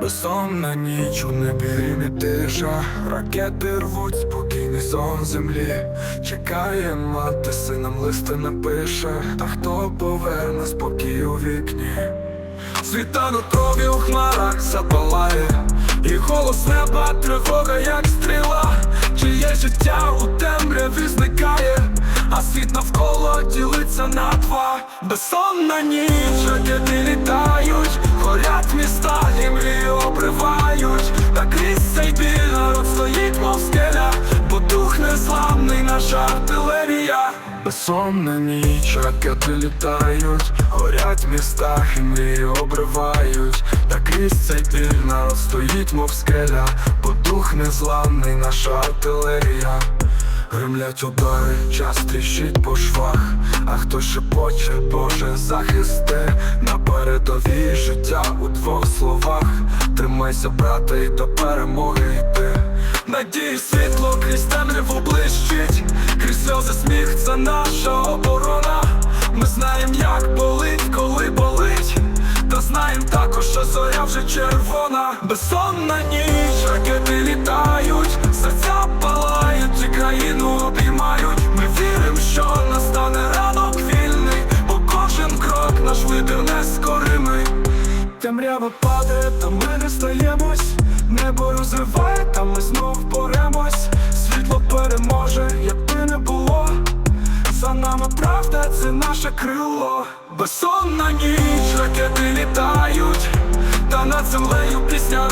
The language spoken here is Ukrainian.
Безсонна ніч, у небі не тиша, ракети рвуть спокійний сон землі. Чекає мати, синам листи напише, та хто поверне спокій у вікні. Світанок крові у хмарах запалає, і голос неба тривога, як стріла, чиє життя у темряві зникає, а світ навколо ділиться на. Безсонна ніч, ракети літають, горять міста, і мрії обривають, та крізь цей біль народ стоїть, мов скеля, бо дух незламний, наша артилерія. Безсонна ніч, ракети літають, горять в містах і обривають, та крізь цей біль народ стоїть, мов скеля, бо дух незламний, наша артилерія. Гримлять удари, час тріщить по швах, а хтось шепоче, Боже, захисти на передовій життя у двох словах. Тримайся, брате, і до перемоги йти. Надії світло крізь темряву блищить, крізь сльози сміх, це наша оборона. Ми знаємо, як болить, коли болить. Та знаєм також, що зоря вже червона, безсонна ніч, ракети літають, серця палають і країну Темрява падає, та ми не стаємось, небо розриває, та ми знов боремось. Світло переможе, якби не було. За нами правда, це наше крило. Безсонна ніч, ракети літають, та над землею пісня